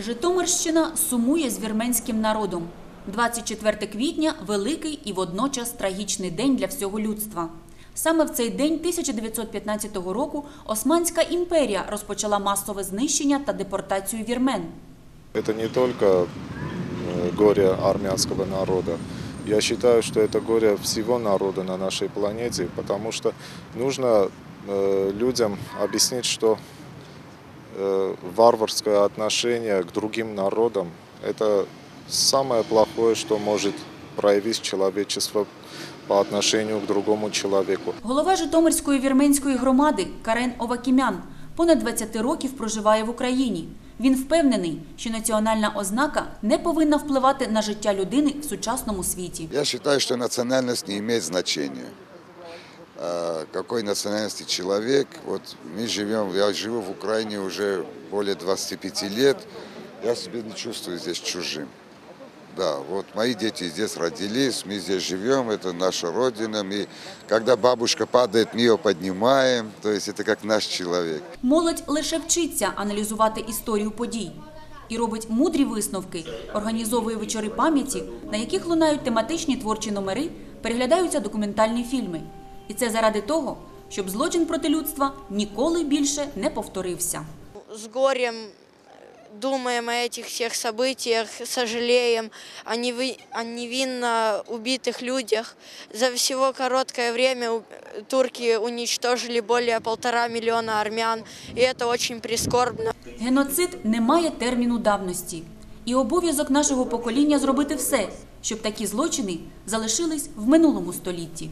Житомирщина сумує з вірменським народом. 24 квітня – великий і водночас трагічний день для всього людства. Саме в цей день 1915 року Османська імперія розпочала масове знищення та депортацію вірмен. Это не только э, горе армянского народа. Я считаю, что это горе всего народа на нашей планете, потому что нужно э, людям объяснить, что э, варварское отношение к другим народам – это самое плохое, что может проявить человечество по отношению к другому человеку. Голова Житомирської вірменської громади Карен Овакімян понад 20 років проживає в Україні. Він впевнений, що національна ознака не повинна впливати на життя людини в сучасному світі. Я считаю, что национальность не имеет значения А, Какой национальности человек, вот мы живем, я живу в Украине уже более 25 лет, я себя не чувствую здесь чужим. Да, вот мои дети здесь родились, мы здесь живем, это наша родина, мы, когда бабушка падает, мы ее поднимаем, то есть это как наш человек. Молодь лише вчиться аналізувати історію подій і робить мудрі висновки, організовує вечори пам'яті, на яких лунають тематичні творчі номери, переглядаються документальні фільми. І це заради того, щоб злочин проти людства ніколи більше не повторився. с горем думаем о этих всех событиях, сожалеем о, неви- о невинно убитых людях. За всего короткое время у- турки уничтожили более полтора миллиона армян, и это очень прискорбно. Геноцид не має терміну давності. І обов'язок нашого покоління зробити все, щоб такі злочини залишились в минулому столітті.